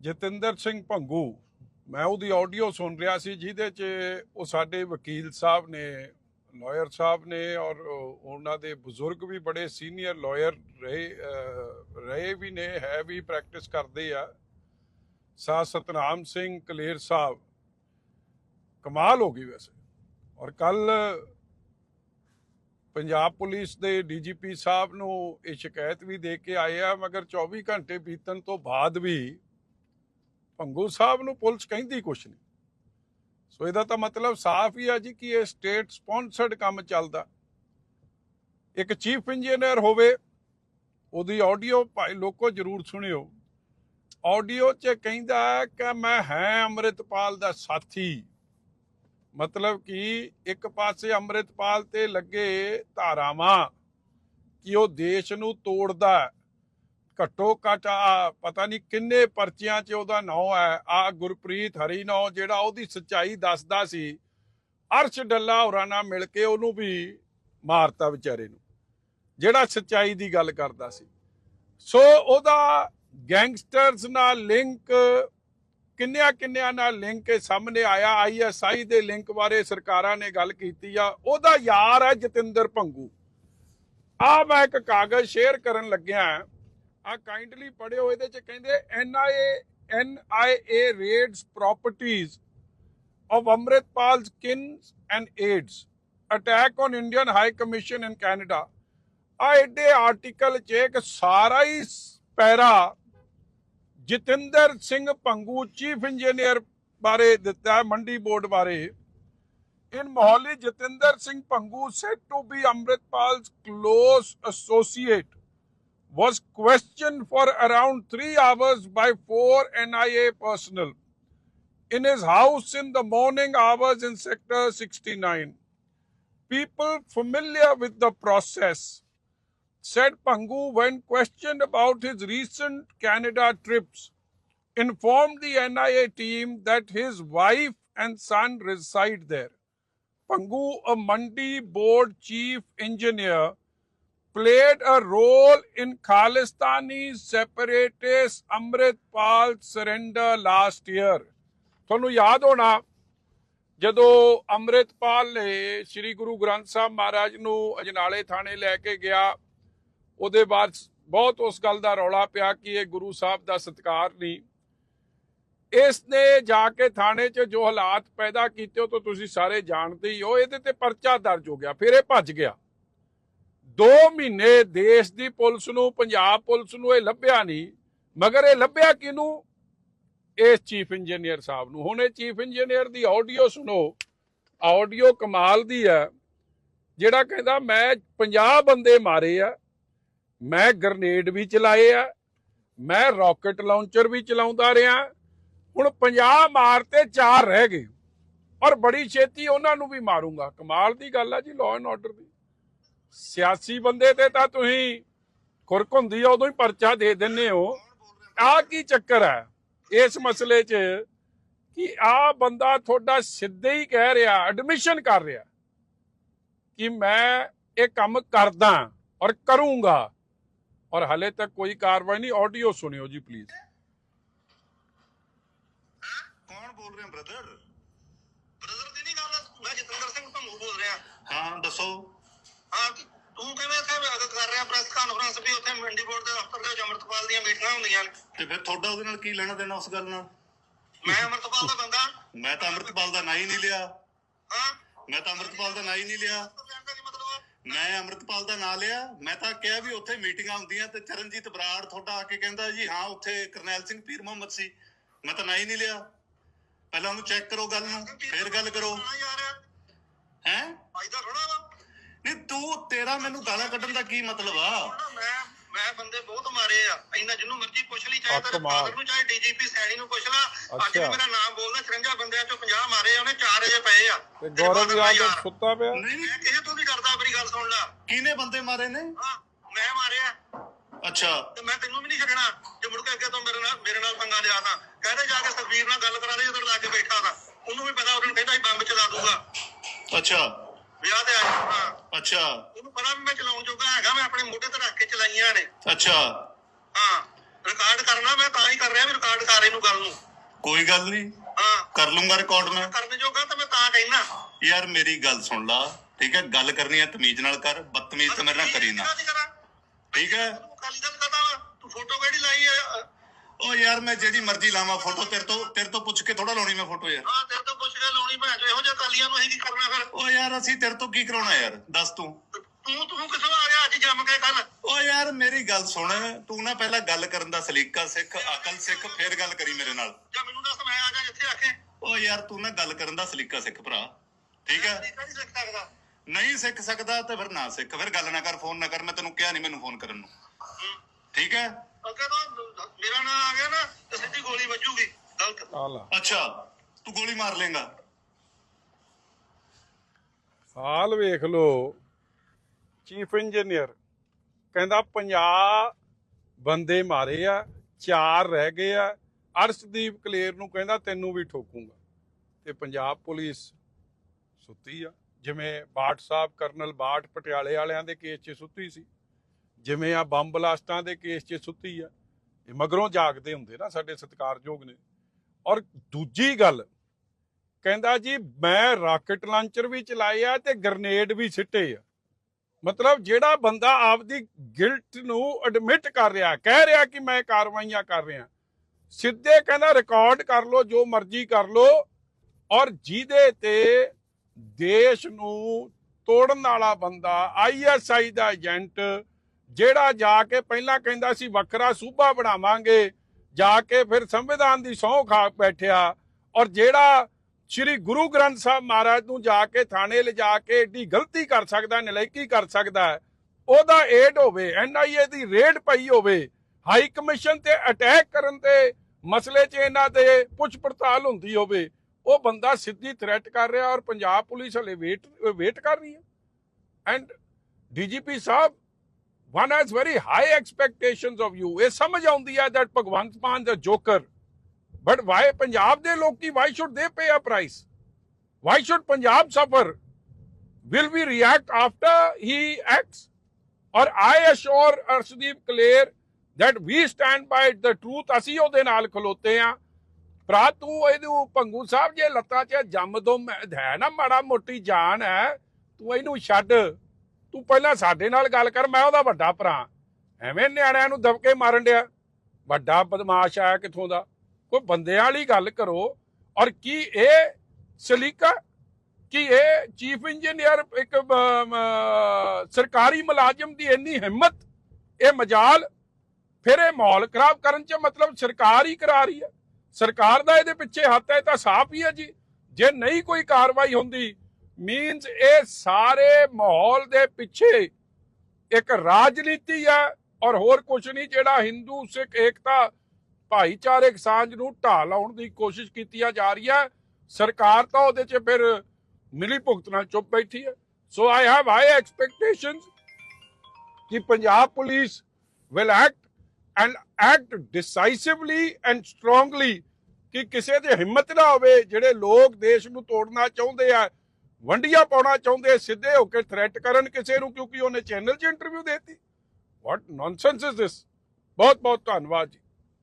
ਜਤਿੰਦਰ ਸਿੰਘ ਭੰਗੂ, ਮੈਂ ਉਹਦੀ ਆਡੀਓ ਸੁਣ ਰਿਹਾ ਸੀ, ਜਿਹਦੇ 'ਚ ਉਹ ਸਾਡੇ ਵਕੀਲ ਸਾਹਿਬ ਨੇ ਲਾਇਰ ਸਾਹਿਬ ਨੇ ਔਰ ਉਹਨਾਂ ਦੇ ਬਜ਼ੁਰਗ ਵੀ ਬੜੇ ਸੀਨੀਅਰ ਲਾਇਰ ਰਹੇ ਰਹੇ ਵੀ ਨੇ, ਹੈ ਵੀ ਪ੍ਰੈਕਟਿਸ ਕਰਦੇ ਆ। ਸਾ ਸਤਨਾਮ ਸਿੰਘ ਕਲੇਰ ਸਾਹਿਬ, ਕਮਾਲ ਹੋ ਗਈ ਵੈਸੇ। ਔਰ ਕੱਲ ਪੰਜਾਬ ਪੁਲਿਸ ਦੇ ਡੀਜੀਪੀ ਸਾਹਿਬ ਨੂੰ ਇਹ ਸ਼ਿਕਾਇਤ ਵੀ ਦੇ ਕੇ ਆਏ ਆ, ਮਗਰ 24 ਘੰਟੇ ਬੀਤਣ ਤੋਂ ਬਾਅਦ ਵੀ ਭੰਗੂ ਸਾਹਿਬ ਨੂੰ ਪੁਲਿਸ ਕਹਿੰਦੀ ਕੁਛ ਨਹੀਂ। ਸੋ ਇਹਦਾ ਤਾਂ ਮਤਲਬ ਸਾਫ਼ ਹੀ ਆ ਜੀ ਕਿ ਇਹ ਸਟੇਟ ਸਪਾਂਸਰਡ ਕੰਮ ਚੱਲਦਾ। ਇੱਕ ਚੀਫ ਇੰਜੀਨੀਅਰ ਹੋਵੇ, ਉਹਦੀ ਆਡੀਓ ਭਾਈ ਲੋਕੋ ਜਰੂਰ ਸੁਣਿਓ। ਆਡੀਓ 'ਚ ਕਹਿੰਦਾ ਕਿ ਮੈਂ ਹੈ ਅੰਮ੍ਰਿਤਪਾਲ ਦਾ ਸਾਥੀ। ਮਤਲਬ ਕਿ ਇੱਕ ਪਾਸੇ ਅੰਮ੍ਰਿਤਪਾਲ ਤੇ ਲੱਗੇ ਧਾਰਾਵਾਂ ਕਿ ਉਹ ਦੇਸ਼ ਨੂੰ ਤੋੜਦਾ ਘੱਟੋ ਘੱਟ ਆ ਪਤਾ ਨਹੀਂ ਕਿੰਨੇ ਪਰਚਿਆਂ 'ਚ ਉਹਦਾ ਨਾਂ ਹੈ। ਆ ਗੁਰਪ੍ਰੀਤ ਹਰੀ ਨਾਂ ਜਿਹੜਾ ਉਹਦੀ ਸੱਚਾਈ ਦੱਸਦਾ ਸੀ। ਅਰਸ਼ ਡੱਲਾ ਹੋਰਾਂ ਨਾਲ ਮਿਲ ਕੇ ਉਹਨੂੰ ਵੀ ਮਾਰਤਾ ਵਿਚਾਰੇ ਨੂੰ। ਜਿਹੜਾ ਸੱਚਾਈ ਦੀ ਗੱਲ ਕਰਦਾ ਸੀ। ਸੋ ਉਹਦਾ ਗੈਂਗਸਟਰਸ ਨਾਲ ਲਿੰਕ ਕਿੰਨਿਆਂ ਕਿੰਨਿਆਂ ਨਾਲ ਲਿੰਕ ਇਹ ਸਾਹਮਣੇ ਆਇਆ। ਆਈਐਸਆਈ ਦੇ ਲਿੰਕ ਬਾਰੇ ਸਰਕਾਰਾਂ ਨੇ ਗੱਲ ਕੀਤੀ ਆ। ਉਹਦਾ ਯਾਰ ਹੈ ਜਤਿੰਦਰ ਭੰਗੂ। ਆ ਮੈਂ ਇੱਕ ਕਾਗਜ਼ ਸ਼ੇਅਰ ਕਰਨ ਲੱਗਿਆ ਆ ਕਾਈਂਡਲੀ ਪੜਿਓ ਇਹਦੇ ਚ ਕਹਿੰਦੇ NIA NIA raids properties of Amritpal kins and aids attack on Indian high commission in Canada ਆ ਐਡੇ ਆਰਟੀਕਲ ਚ ਇੱਕ ਸਾਰਾ ਹੀ para Jatinder Singh Pangu chief engineer ਬਾਰੇ ਦਿੱਤਾ ਹੈ ਮੰਡੀ ਬੋਰਡ ਬਾਰੇ in Mohali, Jatinder Singh Pangu said to be Amritpal's close associate. Was questioned for around 3 hours by four NIA personnel in his house in the morning hours in Sector 69. People familiar with the process said Pangu, when questioned about his recent Canada trips, informed the NIA team that his wife and son reside there. Pangu, a Mandi board chief engineer, played a role in Khalistani separatist Amritpal surrender last year. ਤੁਹਾਨੂੰ ਯਾਦ ਹੋਣਾ, ਜਦੋਂ ਅੰਮ੍ਰਿਤਪਾਲ ਨੇ ਸ੍ਰੀ ਗੁਰੂ ਗ੍ਰੰਥ ਸਾਹਿਬ ਮਹਾਰਾਜ ਨੂੰ ਅਜਨਾਲੇ ਥਾਣੇ ਲੈ ਕੇ ਗਿਆ, ਉਹਦੇ ਬਾਅਦ ਬਹੁਤ ਉਸ ਗੱਲ ਦਾ ਰੌਲਾ ਪਿਆ ਕਿ ਇਹ ਗੁਰੂ ਸਾਹਿਬ ਦਾ ਸਤਿਕਾਰ ਨਹੀਂ ਇਸ ਨੇ ਜਾ ਕੇ ਥਾਣੇ 'ਚ ਜੋ ਹਾਲਾਤ ਪੈਦਾ ਕੀਤੇ ਉਹ ਤਾਂ ਤੁਸੀਂ ਸਾਰੇ ਜਾਣਦੇ ਹੀ ਹੋ, ਇਹਦੇ ਤੇ ਪਰਚਾ ਦਰਜ ਹੋ ਗਿਆ, ਫਿਰ ਇਹ ਭੱਜ ਗਿਆ 2 ਮਹੀਨੇ ਦੇਸ਼ ਦੀ ਪੁਲਿਸ ਨੂੰ, ਪੰਜਾਬ ਪੁਲਿਸ ਨੂੰ ਇਹ ਲੱਭਿਆ ਨਹੀਂ, ਮਗਰ ਇਹ ਲੱਭਿਆ ਕਿਹਨੂੰ? ਇਸ ਚੀਫ ਇੰਜੀਨੀਅਰ ਸਾਹਿਬ ਨੂੰ। ਹੁਣ ਇਹ ਚੀਫ ਇੰਜੀਨੀਅਰ ਦੀ ਆਡੀਓ ਸੁਣੋ। ਆਡੀਓ ਕਮਾਲ ਦੀ ਹੈ। ਜਿਹੜਾ ਕਹਿੰਦਾ, ਮੈਂ 50 ਬੰਦੇ ਮਾਰੇ ਆ, ਮੈਂ ਗ੍ਰਨੇਡ ਵੀ ਚਲਾਏ ਆ, ਮੈਂ ਰਾਕਟ ਲਾਂਚਰ ਵੀ ਚਲਾਉਂਦਾ ਰਿਹਾ। ਹੁਣ 50 ਮਾਰਤੇ 4 ਰਹਿ ਗਏ। ਔਰ ਬੜੀ ਛੇਤੀ ਉਹਨਾਂ ਨੂੰ ਵੀ ਮਾਰੂੰਗਾ। ਕਮਾਲ ਦੀ ਗੱਲ ਆ ਜੀ ਲਾਅ ਐਂਡ ਆਰਡਰ ਦੀ। ਸਿਆਸੀ ਬੰਦੇ ਤੇ ਤਾਂ ਤੁਸੀਂ ਖੁਰਕ ਹੁੰਦੀ ਆ, ਉਦੋਂ ਹੀ ਪਰਚਾ ਦੇ ਦਿੰਨੇ ਹੋ। ਆ ਕੀ ਚੱਕਰ ਹੈ? ਇਸ ਮਸਲੇ 'ਚ ਕਿ ਆ ਬੰਦਾ ਤੁਹਾਡਾ ਸਿੱਧੇ ਹੀ ਕਹਿ ਰਿਹਾ ਐਡਮਿਸ਼ਨ ਕਰ ਰਿਹਾ ਕਿ ਮੈਂ ਇਹ ਕੰਮ ਕਰਦਾ ਔਰ ਕਰੂੰਗਾ। ਔਰ ਹਲੇ ਤੱਕ ਕੋਈ ਕਾਰਵਾਈ ਨਹੀਂ ਆਡੀਓ ਸੁਣਿਓ ਜੀ ਪਲੀਜ਼ ਕੌਣ ਬੋਲ ਰਹੇ ਬ੍ਰਦਰ ਦੀ ਨਹੀਂ ਗੱਲ ਮੈਂ ਜਤਿੰਦਰ ਸਿੰਘ ਭੰਗੂ ਬੋਲ ਰਿਹਾ ਹਾਂ ਦੱਸੋ ਹਾਂ ਤੂੰ ਕਿਵੇਂ ਇੱਥੇ ਮਦਦ ਕਰ ਰਿਹਾ ਪ੍ਰੈਸ ਕਾਨਫਰੰਸ ਵੀ ਉੱਥੇ ਮੰਡੀ ਬੋਰਡ ਦੇ ਦਫ਼ਤਰ ਦੇ ਵਿੱਚ ਅੰਮ੍ਰਿਤਪਾਲ ਦੀਆਂ ਮੀਟਿੰਗਾਂ ਹੁੰਦੀਆਂ ਨੇ। ਤੇ ਫਿਰ ਤੁਹਾਡਾ ਉਹਦੇ ਨਾਲ ਕੀ ਲੈਣਾ ਦੇਣਾ ਉਸ ਗੱਲ ਨਾਲ? ਮੈਂ ਅੰਮ੍ਰਿਤਪਾਲ ਦਾ ਬੰਦਾ। ਮੈਂ ਤਾਂ ਅੰਮ੍ਰਿਤਪਾਲ ਦਾ ਨਾਂ ਹੀ ਨਹੀਂ ਲਿਆ। ਹਾਂ? ਮੈਂ ਤਾਂ ਅੰਮ੍ਰਿਤਪਾਲ ਦਾ ਨਾਂ ਹੀ ਨਹੀਂ ਲਿਆ? ਮੈਂ ਅੰਮ੍ਰਿਤਪਾਲ ਦਾ ਨਾਂ ਲਿਆ। ਮੈਂ ਤਾਂ ਕਿਹਾ ਵੀ ਉੱਥੇ ਮੀਟਿੰਗਾਂ ਹੁੰਦੀਆਂ ਤੇ ਚਰਨਜੀਤ ਬਰਾੜ ਤੁਹਾਡਾ ਆ ਕੇ ਕਹਿੰਦਾ ਜੀ ਹਾਂ ਉੱਥੇ ਕਰਨੈਲ ਸਿੰਘ ਪੀਰ ਮੁਹੰਮਦ ਸੀ। ਮੈਂ ਤਾਂ ਨਾਂ ਹੀ ਨਹੀਂ ਲਿਆ। ਪਹਿਲਾਂ ਉਹਨੂੰ ਚੈੱਕ ਕਰੋ ਗੱਲ ਨੂੰ ਫਿਰ ਗੱਲ ਕਰੋ। ਹਾਂ? ਯਾਰ ਹੈ ਫਾਇਦਾ ਥੋੜਾ ਵਾ। ਨਹੀਂ ਤੂੰ ਤੇਰਾ ਮੈਨੂੰ ਗਾਲਾਂ ਕੱਢਣ ਦਾ ਕੀ ਮਤਲਬ ਆ? ਮੈਂ ਬੰਦੇ ਬਹੁਤ ਮਾਰੇ ਆ। ਇੰਨਾ ਜਿਹਨੂੰ ਮਰਜ਼ੀ ਪੁੱਛ ਲਈ ਚਾਹੇ ਤੇਰੇ। ਫਾਦਰ ਨੂੰ ਚਾਹੇ ਡੀਜੀਪੀ ਸੈਣੀ ਨੂੰ ਪੁੱਛ ਲਾ। ਅੱਜ ਵੀ। ਮੇਰਾ ਨਾਮ ਬੋਲਦਾ 53 ਬੰਦਿਆਂ ਚੋਂ 50 ਮਾਰੇ ਆ ਉਹਨੇ 4 ਅਜੇ ਪਏ ਆ। ਤੇ ਗੌਰਵ father ਦਾ ਯਾਦਵ ਯਾਰ। ਸੁੱਤਾ ਪਿਆ? ਨਹੀਂ ਕਿਸੇ ਤੋਂ ਨਹੀਂ ਡਰਦਾ ਮੇਰੀ ਗੱਲ ਸੁਣ ਲੈ। ਕਿਹਨੇ ਬੰਦੇ ਮਾਰੇ ਨੇ? ਹਾਂ ਮੈਂ ਮਾਰਿਆ। ਅੱਛਾ। ਤੇ ਮੈਂ ਤੈਨੂੰ ਵੀ ਨਹੀਂ ਛੱਡਣਾ ਜੇ ਮੁੜ ਕੇ ਅੱਗੇ ਤੋਂ ਮੇਰੇ ਨਾਲ ਮੇਰੇ ਨਾਲ ਪੰਗਾ ਲਿਆ ਤਾਂ। ਕਹਿੰਦੇ ਜਾ ਕੇ ਸੁਖਬੀਰ ਨਾਲ ਗੱਲ ਕਰਾ ਦੇ ਜਦੋਂ ਲਾ ਕੇ ਬੈਠਾ ਤਾਂ। ਉਹਨੂੰ ਵੀ ਪਤਾ ਉਹਨੂੰ ਕਹਿੰਦਾ ਸੀ ਬੰਬ ਚਲਾ ਦੂੰਗਾ। ਅੱਛਾ। ਵਿਆਹ ਤੇ ਆ ਹਾਂ। ਅੱਛਾ। ਉਹਨੂੰ ਪਤਾ ਵੀ ਮੈਂ ਚਲਾਉਣ ਜੋਗਾ ਹੈਗਾ ਮੈਂ ਆਪਣੇ ਮੋਢੇ ਤੇ ਰੱਖ ਕੇ ਚਲਾਈਆਂ ਨੇ। ਅੱਛਾ। ਹਾਂ ਰਿਕਾਰਡ ਕਰਨਾ ਮੈਂ ਤਾਂ ਹੀ ਕਰ ਰਿਹਾ ਵੀ ਰਿਕਾਰਡ ਕਰ ਇਹਨੂੰ ਗੱਲ ਨੂੰ। ਕੋਈ ਗੱਲ ਨਹੀਂ। ਹਾਂ। ਕਰ ਲੂੰਗਾ ਰਿਕਾਰਡ ਮੈਂ। ਕਰਨ ਜੋਗਾ ਤਾਂ ਮੈਂ ਤਾਂ ਕਹਿਣਾ ਯਾਰ ਮੇਰੀ ਗੱਲ ਸੁਣ ਲਾ। ਠੀਕ ਹੈ ਗੱਲ ਕਰਨੀ ਹੈ ਤਮੀਜ਼ ਨਾਲ ਕਰ ਬਦਤਮੀਜ਼ ਤਾਂ ਮੇਰੇ ਨਾਲ ਕਰੀ ਨਾ। ਠੀਕ ਹੈ। ਕਾਲੀ ਦਲ ਕਰਦਾ ਵਾ ਤੂੰ ਫੋਟੋ ਕਿਹੜੀ ਲਾਈ ਆ ਓ ਯਾਰ ਮੈਂ ਜਿਹੜੀ ਮਰਜ਼ੀ ਲਾਵਾਂ ਫੋਟੋ ਤੇਰੇ ਤੋਂ ਤੇਰੇ ਤੋਂ ਪੁੱਛ ਕੇ ਥੋੜਾ ਲਾਉਣੀ ਮੈਂ ਫੋਟੋ ਯਾਰ। ਹਾਂ ਤੇਰੇ ਲਾਉਣੀ ਭੈਣ ਚੋ ਇਹੋ ਜਿਹੇ ਕਾਲੀਆਂ ਨੂੰ ਅਸੀਂ ਕੀ ਕਰਨਾ ਫਿਰ? ਓ ਯਾਰ ਅਸੀਂ ਤੇਰੇ ਤੋਂ ਕੀ ਕਰਾਉਣਾ ਯਾਰ? ਦੱਸ ਤੂੰ। ਤੂੰ ਤੂੰ ਕਿਥੋਂ ਆ ਗਿਆ ਅੱਜ ਜੰਮ ਕੇ ਕੱਲ ਓ ਯਾਰ ਮੇਰੀ ਗੱਲ ਸੁਣ। ਤੂੰ ਨਾ ਪਹਿਲਾਂ ਗੱਲ ਕਰਨ ਦਾ ਸਲੀਕਾ ਸਿੱਖ ਅਕਲ ਸਿੱਖ ਫੇਰ ਗੱਲ ਕਰੀ ਮੇਰੇ ਨਾਲ। ਜਾਂ ਮੈਨੂੰ ਦੱਸ ਮੈਂ ਆ ਜਾ ਜਿੱਥੇ ਆਖੇ ਓ ਯਾਰ ਤੂੰ ਨਾ ਗੱਲ ਕਰਨ ਦਾ ਸਲੀਕਾ ਸਿੱਖ ਭਰਾ। ਠੀਕ ਹੈ? ਨਹੀਂ ਸਿੱਖ ਸਕਦਾ। ਨਹੀਂ ਸਿੱਖ ਸਕਦਾ ਤੇ ਫਿਰ ਨਾ ਸਿੱਖ। ਫਿਰ ਗੱਲ ਨਾ ਕਰ ਫੋਨ ਨਾ ਕਰ। ਮੈਂ ਤੈਨੂੰ ਕਿਹਾ ਨਹੀਂ ਮੈਨੂੰ ਫੋਨ ਕਰਨ ਨੂੰ। ਠੀਕ ਹੈ? ਅੱਗੇ ਤੋਂ ਮੇਰਾ ਨਾਂ ਆ ਗਿਆ ਨਾ ਤੇ ਸਿੱਧੀ ਗੋਲੀ ਵੱਜੂਗੀ। ਗਲਤ। ਆ ਲਾ। ਅੱਛਾ ਤੂੰ ਗੋਲੀ ਮਾਰ ਲੇਗਾ ਹਾਲ ਵੇਖ ਲਓ। ਚੀਫ ਇੰਜੀਨੀਅਰ ਕਹਿੰਦਾ 50 ਬੰਦੇ ਮਾਰੇ ਆ, ਚਾਰ ਰਹਿ ਗਏ ਆ। ਅਰਸ਼ਦੀਪ ਕਲੇਰ ਨੂੰ ਕਹਿੰਦਾ, ਤੈਨੂੰ ਵੀ ਠੋਕੂਗਾ। ਤੇ ਪੰਜਾਬ ਪੁਲਿਸ ਸੁੱਤੀ ਆ। ਜਿਵੇਂ ਬਾਟ ਸਾਹਿਬ, ਕਰਨਲ ਬਾਟ ਪਟਿਆਲੇ ਵਾਲਿਆਂ ਦੇ ਕੇਸ 'ਚ ਸੁੱਤੀ ਸੀ, ਜਿਵੇਂ ਆ ਬੰਬ ਬਲਾਸਟਾਂ ਦੇ ਕੇਸ 'ਚ ਸੁੱਤੀ ਆ। ਇਹ ਮਗਰੋਂ ਜਾਗਦੇ ਹੁੰਦੇ ਨਾ ਸਾਡੇ ਸਤਿਕਾਰਯੋਗ ਨੇ। ਔਰ ਦੂਜੀ ਗੱਲ ਕਹਿੰਦਾ ਜੀ, ਮੈਂ ਰਾਕਟ ਲਾਂਚਰ ਵੀ ਚਲਾਏ ਆ ਤੇ ਗ੍ਰਨੇਡ ਵੀ ਸਿੱਟੇ ਆ। ਮਤਲਬ ਜਿਹੜਾ ਬੰਦਾ ਆਪਦੀ ਗਿਲਟ ਨੂੰ ਐਡਮਿਟ ਕਰ ਰਿਹਾ, ਕਹਿ ਰਿਹਾ ਕਿ ਮੈਂ ਕਾਰਵਾਈਆਂ ਕਰ ਰਿਹਾ, ਸਿੱਧੇ ਕਹਿੰਦਾ ਰਿਕਾਰਡ ਕਰ ਲੋ ਜੋ ਮਰਜ਼ੀ ਕਰ ਲੋ ਔਰ ਜਿਹਦੇ ਤੇ ਦੇਸ਼ ਨੂੰ ਤੋੜਨ ਵਾਲਾ ਬੰਦਾ ਆਈਐਸਆਈ ਦਾ ਏਜੰਟ, ਜਿਹੜਾ ਜਾ ਕੇ ਪਹਿਲਾਂ ਕਹਿੰਦਾ ਸੀ, ਵੱਖਰਾ ਸੂਬਾ ਬਣਾਵਾਂਗੇ, ਜਾ ਕੇ ਫਿਰ ਸੰਵਿਧਾਨ ਦੀ ਸਹੁੰ ਖਾ ਬੈਠਿਆ, ਔਰ ਜਿਹੜਾ ਸ੍ਰੀ ਗੁਰੂ ਗ੍ਰੰਥ ਸਾਹਿਬ ਮਹਾਰਾਜ ਨੂੰ ਜਾ ਕੇ ਥਾਣੇ ਲਿਜਾ ਕੇ ਏਡੀ ਗਲਤੀ ਕਰ ਸਕਦਾ, ਨਲਾਇਕੀ ਕਰ ਸਕਦਾ ਉਹਦਾ ਏਡ ਹੋਵੇ ਐਨਆਈਏ ਦੀ ਰੇਡ ਪਈ ਹੋਵੇ ਹਾਈ ਕਮਿਸ਼ਨ ਤੇ ਅਟੈਕ ਕਰਨ ਤੇ ਮਸਲੇ 'ਚ ਇਹਨਾਂ ਦੇ ਪੁੱਛ ਪੜਤਾਲ ਹੁੰਦੀ ਹੋਵੇ, ਉਹ ਬੰਦਾ ਸਿੱਧੀ ਥ੍ਰੈਟ ਕਰ ਰਿਹਾ ਔਰ ਪੰਜਾਬ ਪੁਲਿਸ ਹਲੇ ਵੇਟ ਵੇਟ ਕਰ ਰਹੀ ਹੈ। And DGP Sahib one has very high expectations of you ਇਹ ਸਮਝ ਆਉਂਦੀ ਹੈ ਦੈਟ ਭਗਵੰਤ ਮਾਨ ਦਾ ਜੋਕਰ ਬਟ ਵਾਈ ਪੰਜਾਬ ਦੇ ਲੋਕੀ ਵਾਈ ਸ਼ੁੱਡ ਦੇ ਪੇ ਆ ਪ੍ਰਾਈਸ ਵਾਈ ਸ਼ੁੱਡ ਪੰਜਾਬ ਸਫਰ will we react after he acts? Or I assure Arshdeep Clear that we stand by the truth. ਅਸੀਂ ਉਹਦੇ ਨਾਲ ਖਲੋਤੇ ਆ ਭਰਾ ਤੂੰ ਇਹਨੂੰ ਪੰਗੂ ਸਾਹਿਬ ਜੇ ਲੱਤਾਂ 'ਚ ਜੰਮ ਤੋਂ ਹੈ ਨਾ ਮਾੜਾ ਮੋਟੀ ਜਾਨ ਹੈ ਤੂੰ ਇਹਨੂੰ ਛੱਡ ਤੂੰ ਪਹਿਲਾਂ ਸਾਡੇ ਨਾਲ ਗੱਲ ਕਰ ਮੈਂ ਉਹਦਾ ਵੱਡਾ ਭਰਾ ਐਵੇਂ ਨਿਆਣਿਆਂ ਨੂੰ ਦਬਕੇ ਮਾਰਨ ਡਿਆ ਵੱਡਾ ਬਦਮਾਸ਼ ਆ ਕਿੱਥੋਂ ਦਾ ਕੋਈ ਬੰਦਿਆਂ ਵਾਲੀ ਗੱਲ ਕਰੋ। ਔਰ ਕੀ ਇਹ ਸਲੀਕਾ, ਕਿ ਇਹ ਚੀਫ ਇੰਜੀਨੀਅਰ ਇੱਕ ਸਰਕਾਰੀ ਮੁਲਾਜ਼ਮ ਦੀ ਇੰਨੀ ਹਿੰਮਤ, ਇਹ ਮਜਾਲ, ਫਿਰ ਇਹ ਮਾਹੌਲ ਖਰਾਬ ਕਰਨ ਚ ਮਤਲਬ ਸਰਕਾਰ ਹੀ ਕਰਾ ਰਹੀ ਹੈ। ਸਰਕਾਰ ਦਾ ਇਹਦੇ ਪਿੱਛੇ ਹੱਥ ਹੈ ਤਾਂ ਸਾਫ਼ ਹੀ ਹੈ ਜੀ। ਜੇ ਨਹੀਂ ਕੋਈ ਕਾਰਵਾਈ ਹੁੰਦੀ ਮੀਨਸ ਇਹ ਸਾਰੇ ਮਾਹੌਲ ਦੇ ਪਿੱਛੇ ਇੱਕ ਰਾਜਨੀਤੀ ਹੈ ਔਰ ਹੋਰ ਕੁਝ ਨਹੀਂ, ਜਿਹੜਾ ਹਿੰਦੂ, ਸਿੱਖ, ਏਕਤਾ ਭਾਈਚਾਰਕ ਸਾਂਝ ਨੂੰ ਢਾਹ ਲਾਉਣ ਦੀ ਕੋਸ਼ਿਸ਼ ਕੀਤੀਆਂ ਜਾ ਰਹੀ ਹੈ ਸਰਕਾਰ ਤਾਂ ਉਹਦੇ 'ਚ ਫਿਰ ਮਿਲੀ ਭੁਗਤ ਨਾਲ ਚੁੱਪ ਬੈਠੀ ਹੈ। So I have high expectations ਕਿ Punjab police will act and act decisively and strongly ਕਿ ਕਿਸੇ ਦੇ ਹਿੰਮਤ ਨਾ ਹੋਵੇ, ਜਿਹੜੇ ਲੋਕ ਦੇਸ਼ ਨੂੰ ਤੋੜਨਾ ਚਾਹੁੰਦੇ ਆ, ਵੰਡੀਆਂ ਪਾਉਣਾ ਚਾਹੁੰਦੇ ਸਿੱਧੇ ਹੋ ਕੇ ਥ੍ਰੈਟ ਕਰਨ ਕਿਸੇ ਨੂੰ ਕਿਉਂਕਿ ਉਹਨੇ ਚੈਨਲ 'ਚ ਇੰਟਰਵਿਊ ਦੇਤੀ। ਵਾਟ ਨੌਨਸੈਂਸ ਇਜ਼ ਦਿਸ ਬਹੁਤ ਬਹੁਤ ਧੰਨਵਾਦ ਜੀ।